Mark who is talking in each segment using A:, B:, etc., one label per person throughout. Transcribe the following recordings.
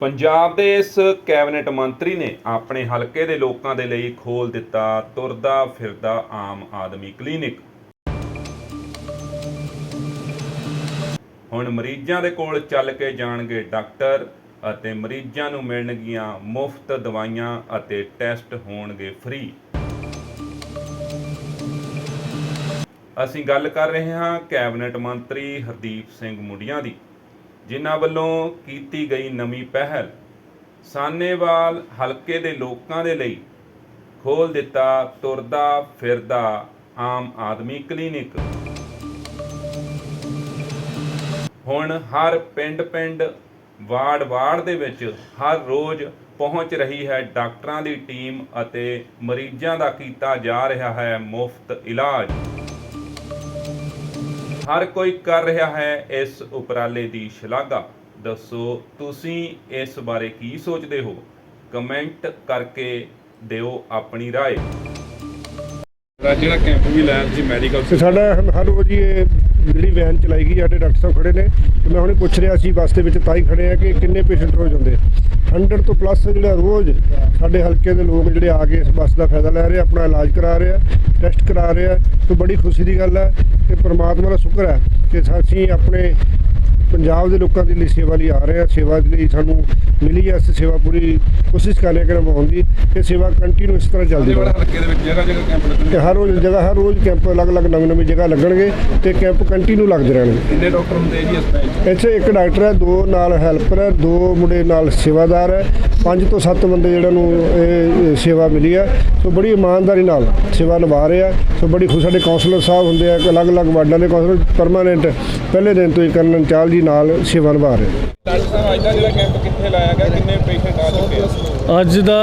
A: ਪੰਜਾਬ ਦੇ ਇਸ ਕੈਬਨਿਟ ਮੰਤਰੀ ਨੇ ਆਪਣੇ ਹਲਕੇ ਦੇ ਲੋਕਾਂ ਦੇ ਲਈ ਖੋਲ ਦਿੱਤਾ ਤੁਰਦਾ ਫਿਰਦਾ ਆਮ ਆਦਮੀ ਕਲੀਨਿਕ। ਹੁਣ ਮਰੀਜ਼ਾਂ ਦੇ ਕੋਲ ਚੱਲ ਕੇ ਜਾਣਗੇ ਡਾਕਟਰ ਅਤੇ ਮਰੀਜ਼ਾਂ ਨੂੰ ਮਿਲਣਗੀਆਂ ਮੁਫਤ ਦਵਾਈਆਂ ਅਤੇ ਟੈਸਟ ਹੋਣਗੇ ਫ੍ਰੀ। ਅਸੀਂ ਗੱਲ ਕਰ ਰਹੇ ਹਾਂ ਕੈਬਨਿਟ ਮੰਤਰੀ ਹਰਦੀਪ ਸਿੰਘ ਮੁੰਡੀਆਂ ਦੀ। ਜਿਨ੍ਹਾਂ ਵੱਲੋਂ ਕੀਤੀ ਗਈ ਨਵੀਂ ਪਹਿਲ ਸਾਨੇਵਾਲ ਹਲਕੇ ਦੇ ਲੋਕਾਂ ਦੇ ਲਈ ਖੋਲ ਦਿੱਤਾ, ਤੁਰਦਾ ਫਿਰਦਾ ਆਮ ਆਦਮੀ ਕਲੀਨਿਕ। ਹੁਣ ਹਰ ਪਿੰਡ-ਪਿੰਡ, ਵਾਰਡ-ਵਾਰਡ ਦੇ ਵਿੱਚ ਹਰ ਰੋਜ਼ ਪਹੁੰਚ ਰਹੀ ਹੈ ਡਾਕਟਰਾਂ ਦੀ ਟੀਮ ਅਤੇ ਮਰੀਜ਼ਾਂ ਦਾ ਕੀਤਾ ਜਾ ਰਿਹਾ ਹੈ ਮੁਫਤ ਇਲਾਜ। ਹਰ ਕੋਈ ਕਰ ਰਿਹਾ ਹੈ ਇਸ ਉਪਰਾਲੇ ਦੀ ਸ਼ਲਾਘਾ। ਦੱਸੋ ਤੁਸੀਂ ਇਸ ਬਾਰੇ ਕੀ ਸੋਚਦੇ ਹੋ? ਕਮੈਂਟ ਕਰਕੇ ਦਿਓ ਆਪਣੀ ਰਾਏ।
B: ਰਾਜ ਜਿਹੜਾ ਕੈਂਪ ਵੀ ਲਾਇਆ ਜੀ ਮੈਡੀਕਲ
C: ਤੇ ਸਾਡਾ ਹਰ- ਹਰ ਇਹ ਜਿਹੜੀ ਵੈਨ ਚਲਾਈ ਗਈ ਸਾਡੇ ਡਾਕਟਰ ਸਾਹਿਬ ਖੜੇ ਨੇ। ਤੇ ਮੈਂ ਹੁਣੇ ਪੁੱਛ ਰਿਹਾ ਸੀ ਬੱਸ ਦੇ ਵਿੱਚ ਤਾਂ ਹੀ ਖੜੇ ਆ ਕਿ ਕਿੰਨੇ ਪੇਸ਼ੈਂਟ ਰੋਜ਼ ਹੁੰਦੇ? 100 ਤੋਂ ਪਲੱਸ ਜਿਹੜਾ ਰੋਜ਼ ਸਾਡੇ ਹਲਕੇ ਦੇ ਲੋਕ ਜਿਹੜੇ ਆ ਕੇ ਇਸ ਬੱਸ ਦਾ ਫਾਇਦਾ ਲੈ ਰਹੇ ਆ, ਆਪਣਾ ਇਲਾਜ ਕਰਾ ਰਹੇ ਆ ਟੈਸਟ ਕਰਾ ਰਹੇ ਆ। ਤੇ ਬੜੀ ਖੁਸ਼ੀ ਦੀ ਗੱਲ ਹੈ ਕਿ ਪ੍ਰਮਾਤਮਾ ਦਾ ਸ਼ੁਕਰ ਹੈ ਕਿ ਅਸੀਂ ਆਪਣੇ ਪੰਜਾਬ ਦੇ ਲੋਕਾਂ ਦੇ ਲਈ ਸੇਵਾ ਲਈ ਆ ਰਹੇ ਆ ਸੇਵਾ ਦੇ ਲਈ ਸਾਨੂੰ ਮਿਲੀ ਹੈ ਅਸੀਂ ਸੇਵਾ ਪੂਰੀ ਕੋਸ਼ਿਸ਼ ਕਰ ਰਹੇ ਹਾਂ ਕਿ ਨਿਭਾਉਣ ਦੀ ਤੇ ਸੇਵਾ ਕੰਟੀਨਿਊ ਇਸ ਤਰ੍ਹਾਂ ਚੱਲਦੀ ਰਹੇ। ਤੇ ਹਰ ਰੋਜ਼ ਜਗ੍ਹਾ ਹਰ ਰੋਜ਼ ਕੈਂਪ ਅਲੱਗ-ਅਲੱਗ ਨਵੀਂ-ਨਵੀਂ ਜਗ੍ਹਾ ਲੱਗਣਗੇ ਤੇ ਕੈਂਪ ਕੰਟੀਨਿਊ ਲੱਗਦੇ ਰਹਿਣਗੇ।
B: ਕਿੰਨੇ ਡਾਕਟਰ ਹੁੰਦੇ ਜੀ ਇਸ
C: ਇੱਥੇ ਇੱਕ ਡਾਕਟਰ ਹੈ ਦੋ ਨਾਲ ਹੈਲਪਰ ਹੈ ਦੋ ਮੁੰਡੇ ਨਾਲ ਸੇਵਾਦਾਰ ਹੈ ਪੰਜ ਤੋਂ ਸੱਤ ਬੰਦੇ ਜਿਹੜਾ ਨੂੰ ਇਹ ਸੇਵਾ ਮਿਲੀ ਹੈ ਸੋ ਬੜੀ ਇਮਾਨਦਾਰੀ ਨਾਲ ਸੇਵਾ ਨਿਭਾ ਰਹੇ ਆ। ਸੋ ਬੜੀ ਖੁਸ਼ ਸਾਡੇ ਕਾਉਂਸਲਰ ਸਾਹਿਬ ਹੁੰਦੇ ਆ ਅਲੱਗ-ਅਲੱਗ ਵਾਰਡਾਂ ਦੇ ਕਾਉਂਸਲਰ ਪਰਮਾਨੈਂਟ ਪਹਿਲੇ ਦਿਨ ਤੋਂ ਹੀ ਕਰਨਨ ਚਾਲ ਜੀ ਨਾਲ ਸੇਵਾ ਨਿਭਾ ਰਹੇ
B: ਡਾਕਟਰ ਸਾਹਿਬ ਅੱਜ ਦਾ ਜਿਹੜਾ ਕੈਂਪ ਕਿੱਥੇ ਲਾਇਆ ਗਿਆ? ਕਿੰਨੇ ਪੇਸ਼ੈਂਟ ਆ ਚੁੱਕੇ ਆ?
D: ਅੱਜ ਦਾ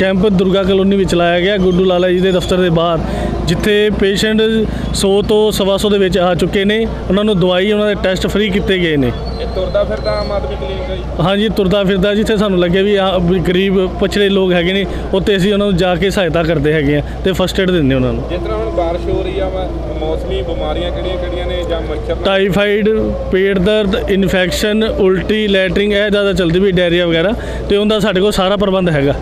D: ਕੈਂਪ ਦੁਰਗਾ ਕਲੋਨੀ ਵਿੱਚ ਲਾਇਆ ਗਿਆ ਗੁੱਡੂ ਲਾਲਾ ਜੀ ਦੇ ਦਫ਼ਤਰ ਦੇ ਬਾਹਰ ਜਿੱਥੇ ਪੇਸ਼ੈਂਟ 100 ਤੋਂ ਸਵਾ ਸੌ ਦੇ ਵਿੱਚ ਆ ਚੁੱਕੇ ਨੇ ਉਹਨਾਂ ਨੂੰ ਦਵਾਈ ਉਹਨਾਂ ਦੇ ਟੈਸਟ ਫ੍ਰੀ ਕੀਤੇ ਗਏ ਨੇ।
B: ਇਹ ਤੁਰਦਾ ਫਿਰਦਾ ਆਮ ਆਦਮੀ ਕਲੀਨਿਕ ਹੈ ਜੀ?
D: ਹਾਂਜੀ ਤੁਰਦਾ ਫਿਰਦਾ ਜਿੱਥੇ ਸਾਨੂੰ ਲੱਗਿਆ ਵੀ ਆ ਗਰੀਬ ਪਛੜੇ ਲੋਕ ਹੈਗੇ ਨੇ ਉੱਥੇ ਅਸੀਂ ਉਹਨਾਂ ਨੂੰ ਜਾ ਕੇ ਸਹਾਇਤਾ ਕਰਦੇ ਹੈਗੇ ਆ ਤੇ ਫਸਟ ਏਡ ਦਿੰਦੇ ਉਹਨਾਂ ਨੂੰ।
B: ਜਿਸ ਤਰ੍ਹਾਂ ਹੁਣ ਬਾਰਿਸ਼ ਹੋ ਰਹੀ ਆ ਮੌਸਮੀ ਬਿਮਾਰੀਆਂ ਕਿਹੜੀਆਂ ਕਿਹੜੀਆਂ ਨੇ ਜਾਂ ਮੱਛਰ
D: ਟਾਈਫਾਈਡ ਪੇਟ ਦਰਦ ਇਨਫੈਕਸ਼ਨ ਉਲਟੀ ਲੈਟਰਿੰਗ ਇਹ ਜ਼ਿਆਦਾ ਚੱਲਦੀ ਵੀ ਡਾਇਰੀਆ ਵਗੈਰਾ ਤੇ ਉਹਦਾ ਸਾਡੇ ਕੋਲ ਸਾਰਾ ਪ੍ਰਬੰਧ ਹੈਗਾ।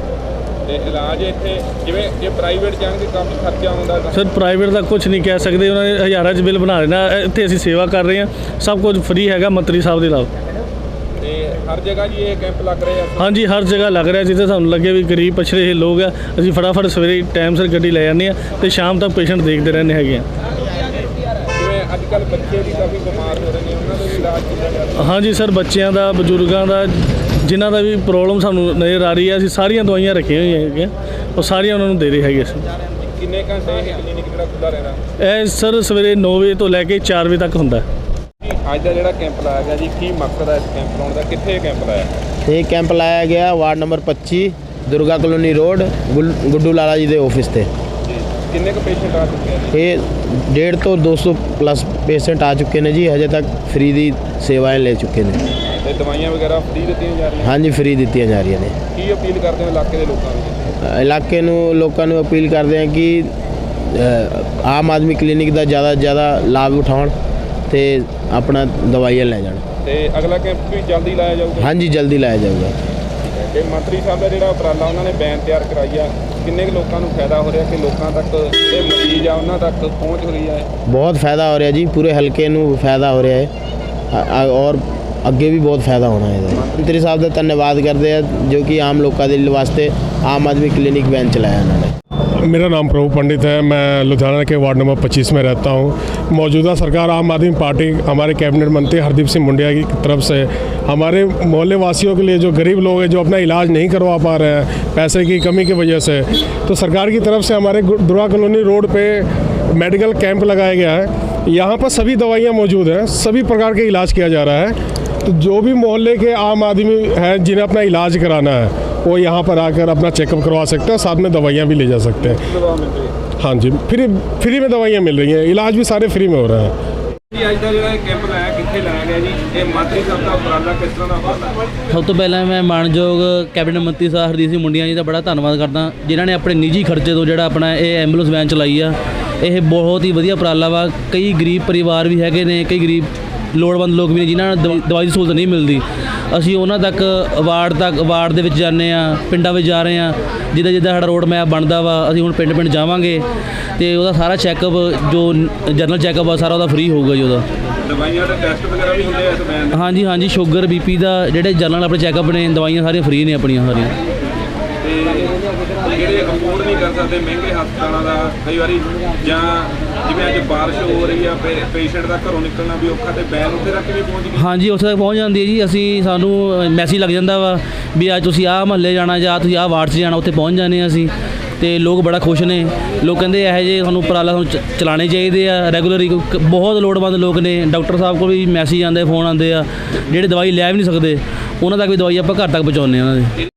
B: ਤੇ ਇਲਾਜ ਇੱਥੇ ਜਿਵੇਂ ਜੇ ਪ੍ਰਾਈਵੇਟ ਜਾਣਗੇ ਕਾਫੀ ਖਰਚਾ ਆਉਂਦਾ
D: ਸਰ ਪ੍ਰਾਈਵੇਟ ਦਾ ਕੁਝ ਨਹੀਂ ਕਹਿ ਸਕਦੇ ਉਹਨਾਂ ਨੇ ਹਜ਼ਾਰਾਂ 'ਚ ਬਿੱਲ ਬਣਾ ਦੇਣਾ ਇੱਥੇ ਅਸੀਂ ਸੇਵਾ ਕਰ ਰਹੇ ਹਾਂ ਸਭ ਕੁਝ ਫ੍ਰੀ ਹੈਗਾ ਮੰਤਰੀ ਸਾਹਿਬ ਦੇ ਨਾਲ
B: ਹਰ ਜਗ੍ਹਾ ਜੀ ਇਹ ਕੈਂਪ ਲੱਗ ਰਹੇ ਆ
D: ਹਾਂਜੀ ਹਰ ਜਗ੍ਹਾ ਲੱਗ ਰਿਹਾ ਜਿੱਥੇ ਸਾਨੂੰ ਲੱਗੇ ਵੀ ਗਰੀਬ ਪਛੜੇ ਲੋਕ ਆ ਅਸੀਂ ਫਟਾਫਟ ਸਵੇਰੇ ਟਾਈਮ ਸਿਰ ਗੱਡੀ ਲੈ ਜਾਂਦੇ ਆ ਤੇ ਸ਼ਾਮ ਤੱਕ ਪੇਸ਼ੈਂਟ ਦੇਖਦੇ ਰਹਿੰਦੇ ਹੈਗੇ ਆ
B: ਜਿਵੇਂ ਅੱਜ ਕੱਲ ਬੱਚੇ ਵੀ ਕਾਫੀ ਬਿਮਾਰ ਹੋ ਰਹੇ ਨੇ ਉਹਨਾਂ ਦਾ ਵੀ ਇਲਾਜ ਕੀਤਾ ਜਾ ਰਿਹਾ।
D: ਹਾਂਜੀ ਸਰ ਬੱਚਿਆਂ ਦਾ ਬਜ਼ੁਰਗਾਂ ਦਾ ਜਿਨ੍ਹਾਂ ਦਾ ਵੀ ਪ੍ਰੋਬਲਮ ਸਾਨੂੰ ਨਜ਼ਰ ਆ ਰਹੀ ਹੈ ਅਸੀਂ ਸਾਰੀਆਂ ਦਵਾਈਆਂ ਰੱਖੀਆਂ ਹੋਈਆਂ ਹੈਗੀਆਂ। ਉਹ ਸਾਰੀਆਂ ਉਹਨਾਂ ਨੂੰ ਦੇ ਰਹੇ ਹੈਗੇ ਅਸੀਂ।
B: ਕਿੰਨੇ ਘੰਟੇ ਇਹ ਕਲੀਨਿਕ ਜਿਹੜਾ ਖੁੱਲ੍ਹਾ ਰਹਿਣਾ
D: ਇਹ ਸਰ ਸਵੇਰੇ 9 ਵਜੇ ਤੋਂ ਲੈ ਕੇ 4 ਵਜੇ ਤੱਕ ਹੁੰਦਾ।
B: ਅੱਜ ਦਾ ਜਿਹੜਾ ਕੈਂਪ ਲਾਇਆ ਗਿਆ ਜੀ ਕੀ ਮਕਸਦ ਹੈ ਇਸ ਕੈਂਪ ਲਾਉਣ ਦਾ? ਕਿੱਥੇ ਇਹ ਕੈਂਪ ਲਾਇਆ
E: ਇਹ ਕੈਂਪ ਲਾਇਆ ਗਿਆ ward number 25 Durga colony road ਗੁਲ- ਗੁੱਡੂ ਲਾਲਾ ਜੀ ਦੇ ਆਫਿਸ ਤੇ।
B: ਕਿੰਨੇ ਕੁ ਪੇਸ਼ੈਂਟ ਆ ਚੁੱਕੇ ਜੀ
E: ਇਹ 1.5 ਤੋਂ 200 ਪਲੱਸ ਪੇਸ਼ੈਂਟ ਆ ਚੁੱਕੇ ਨੇ ਜੀ ਹਜੇ ਤੱਕ ਫ੍ਰੀ ਦੀ ਸੇਵਾएं ਲੈ ਚੁੱਕੇ ਨੇ।
B: ਤੇ ਦਵਾਈਆਂ ਵਗੈਰਾ ਫ੍ਰੀ ਦਿੱਤੀਆਂ ਜਾ ਰਹੀਆਂ?
E: ਹਾਂਜੀ ਫ੍ਰੀ ਦਿੱਤੀਆਂ ਜਾ ਰਹੀਆਂ ਨੇ।
B: ਕੀ ਅਪੀਲ ਕਰਦੇ ਹੋ ਇਲਾਕੇ ਦੇ ਲੋਕਾਂ ਨੂੰ
E: ਅ, ਇਲਾਕੇ ਨੂੰ ਲੋਕਾਂ ਨੂੰ ਅਪੀਲ ਕਰਦੇ ਹਾਂ ਕਿ ਅ, ਆਮ ਆਦਮੀ ਕਲੀਨਿਕ ਦਾ ਜ਼ਿਆਦਾ ਜ਼ਿਆਦਾ ਲਾਭ ਉਠਾਉਣ ਤੇ ਆਪਣਾ ਦਵਾਈਆਂ ਲੈ ਜਾਣ।
B: ਤੇ ਅਗਲਾ ਕੈਂਪ ਵੀ ਜਲਦੀ ਲਾਇਆ ਜਾਊਗਾ?
E: ਹਾਂਜੀ ਜਲਦੀ ਲਾਇਆ ਜਾਊਗਾ।
B: ਤੇ ਮੰਤਰੀ ਸਾਹਿਬ ਦਾ ਜਿਹੜਾ ਉਪਰਾਲਾ ਉਹਨਾਂ ਨੇ ਬੈਨ ਤਿਆਰ ਕਰਾਈ ਆ ਕਿੰਨੇ ਕੁ ਲੋਕਾਂ ਨੂੰ ਫਾਇਦਾ ਹੋ ਰਿਹਾ ਕਿ ਲੋਕਾਂ ਤੱਕ ਜਿਹੜੇ ਮਰੀਜ਼ ਆ ਉਹਨਾਂ ਤੱਕ ਪਹੁੰਚ ਹੋ ਰਹੀ ਹੈ
E: ਬਹੁਤ ਫਾਇਦਾ ਹੋ ਰਿਹਾ ਜੀ ਪੂਰੇ ਹਲਕੇ ਨੂੰ ਫਾਇਦਾ ਹੋ ਰਿਹਾ ਹੈ। ਅ- ਅ- ਔਰ ਅੱਗੇ ਵੀ ਬਹੁਤ ਫਾਇਦਾ ਹੋਣਾ ਹੈ ਇਹਦਾ ਮੰਤਰੀ ਸਾਹਿਬ ਦਾ ਧੰਨਵਾਦ ਕਰਦੇ ਆ ਜੋ ਕਿ ਆਮ ਲੋਕਾਂ ਦੇ ਵਾਸਤੇ ਆਮ ਆਦਮੀ ਕਲੀਨਿਕ ਵੈਨ ਚਲਾਇਆ ਉਹਨਾਂ ਨੇ
C: मेरा नाम प्रभु पंडित है मैं लुधियाना के वार्ड नंबर 25 में रहता हूँ मौजूदा सरकार आम आदमी पार्टी हमारे कैबिनेट मंत्री हरदीप सिंह मुंडिया की तरफ से हमारे मोहल्ले वासियों के लिए जो गरीब लोग हैं जो अपना इलाज नहीं करवा पा रहे हैं पैसे की कमी की वजह से तो सरकार की तरफ से हमारे गु- दुर्गा कॉलोनी रोड पे मेडिकल कैंप लगाया गया है यहाँ पर सभी दवाइयाँ मौजूद हैं सभी प्रकार के इलाज किया जा रहा है तो जो भी मोहल्ले के आम आदमी हैं जिन्हें अपना इलाज कराना है वो यहाँ पर आकर अपना चेकअप करवा सकते हैं साथ में दवाइयाँ भी ले जा सकते हैं
B: ਦਵਾ ਮਿਲ ਰਹੀ
C: हाँ जी फ्री फ्री में दवाइयाँ मिल रही हैं इलाज भी सारे फ्री में हो रहे हैं
B: ਜੀ ਅੱਜ ਦਾ ਜਿਹੜਾ ਇਹ ਕੈਂਪ ਲਾਇਆ ਕਿੱਥੇ ਲਾਇਆ ਗਿਆ ਜੀ ਇਹ ਮੰਤਰੀ ਸਾਹਿਬ ਦਾ ਉਪਰਾਲਾ ਕਿਸ ਤਰ੍ਹਾਂ ਦਾ ਉਪਰਾਲਾ
F: ਸਭ ਤੋਂ ਪਹਿਲਾਂ ਮੈਂ ਮਾਣਯੋਗ ਕੈਬਨਿਟ ਮੰਤਰੀ ਸਾਹਿਬ ਹਰਦੀਪ ਸਿੰਘ ਮੁੰਡੀਆਂ ਜੀ ਦਾ ਬੜਾ ਧੰਨਵਾਦ ਕਰਦਾ ਜਿਨ੍ਹਾਂ ਨੇ ਆਪਣੇ ਨਿੱਜੀ ਖਰਚੇ ਤੋਂ ਜਿਹੜਾ ਆਪਣਾ ਇਹ ਐਂਬੂਲੈਂਸ ਵੈਨ ਚਲਾਈ ਆ ਇਹ ਬਹੁਤ ਹੀ ਵਧੀਆ ਉਪਰਾਲਾ ਵਾ ਕਈ ਗਰੀਬ ਪਰਿਵਾਰ ਵੀ ਹੈਗੇ ਨੇ ਕਈ ਗਰੀਬ ਲੋੜਵੰਦ ਲੋਕ ਵੀ ਨੇ ਜਿਨ੍ਹਾਂ ਨੂੰ ਦਵ- ਦਵਾਈ ਦੀ ਸਹੂਲਤ ਨਹੀਂ ਮਿਲਦੀ। ਅਸੀਂ ਉਹਨਾਂ ਤੱਕ ਵਾਰਡ ਤੱਕ ਵਾਰਡ ਦੇ ਵਿੱਚ ਜਾਂਦੇ ਆ ਪਿੰਡਾਂ ਵਿੱਚ ਜਾ ਰਹੇ ਆ ਜਿੱਦਾਂ ਜਿੱਦਾਂ ਸਾਡਾ ਰੋਡ ਮੈਪ ਬਣਦਾ ਵਾ ਅਸੀਂ ਹੁਣ ਪਿੰਡ ਪਿੰਡ ਜਾਵਾਂਗੇ ਤੇ ਉਹਦਾ ਸਾਰਾ ਚੈੱਕਅਪ ਜੋ ਜਨਰਲ ਚੈੱਕਅਪ ਆ ਸਾਰਾ ਉਹਦਾ ਫ੍ਰੀ ਹੋਊਗਾ ਜੀ ਉਹਦਾ।
B: ਦਵਾਈਆਂ ਦੇ ਟੈਸਟ ਵਗੈਰਾ ਵੀ ਹੁੰਦੇ ਆ ਇਸ ਦੇ?
F: ਹਾਂਜੀ ਹਾਂਜੀ ਸ਼ੂਗਰ ਬੀਪੀ ਦਾ ਜਿਹੜੇ ਜਨਰਲ ਆਪਣੇ ਚੈੱਕਅਪ ਨੇ ਦਵਾਈਆਂ ਸਾਰੀਆਂ ਫ੍ਰੀ ਨੇ ਆਪਣੀਆਂ ਸਾਰੀਆਂ।
B: ਤੇ ਜਿਹੜੇ ਅਫੋਰਡ ਨਹੀਂ ਕਰ ਸਕਦੇ, ਮਹਿੰਗੇ ਹਸਪਤਾਲਾਂ ਦਾ ਕਈ ਵਾਰੀ ਜਾਂ ਜਿਵੇਂ ਅੱਜ ਬਾਰਿਸ਼ ਹੋ ਰਹੀ ਆ ਪੇਸ਼ੈਂਟ ਦਾ ਘਰੋਂ ਨਿਕਲਣਾ ਵੀ ਔਖਾ ਤੇ ਬੈਨ ਉੱਥੇ ਤੱਕ ਵੀ ਪਹੁੰਚ ਗਈ
F: ਹਾਂਜੀ, ਉੱਥੇ ਤੱਕ ਪਹੁੰਚ ਜਾਂਦੀ ਹੈ ਜੀ। ਅਸੀਂ ਸਾਨੂੰ ਮੈਸੇਜ ਲੱਗ ਜਾਂਦਾ ਵਾ ਵੀ ਅੱਜ ਤੁਸੀਂ ਆਹ ਮਹੱਲੇ ਜਾਣਾ ਜਾਂ ਤੁਸੀਂ ਆਹ ਵਾਰਡ 'ਚ ਜਾਣਾ, ਉੱਥੇ ਪਹੁੰਚ ਜਾਂਦੇ ਹਾਂ ਅਸੀਂ। ਤੇ ਲੋਕ ਬੜਾ ਖੁਸ਼ ਨੇ। ਲੋਕ ਕਹਿੰਦੇ ਇਹੋ ਜਿਹੇ ਸਾਨੂੰ ਉਪਰਾਲਾ ਤੁਹਾਨੂੰ ਚ- ਚਲਾਉਣੇ ਚਾਹੀਦੇ ਆ। ਰੈਗੂਲਰੀ ਬਹੁਤ ਲੋੜਵੰਦ ਲੋਕ ਨੇ। ਡਾਕਟਰ ਸਾਹਿਬ ਕੋਲ ਵੀ ਮੈਸੇਜ ਆਉਂਦੇ ਫੋਨ ਆਉਂਦੇ ਆ। ਜਿਹੜੇ ਦਵਾਈ ਲੈ ਵੀ ਨਹੀਂ ਸਕਦੇ, ਉਹਨਾਂ ਤੱਕ ਵੀ ਦਵਾਈ ਆਪਾਂ ਘਰ ਤੱਕ ਪਹੁੰਚਾਉਂਦੇ ਆ ਉਹਨਾਂ ਦੇ।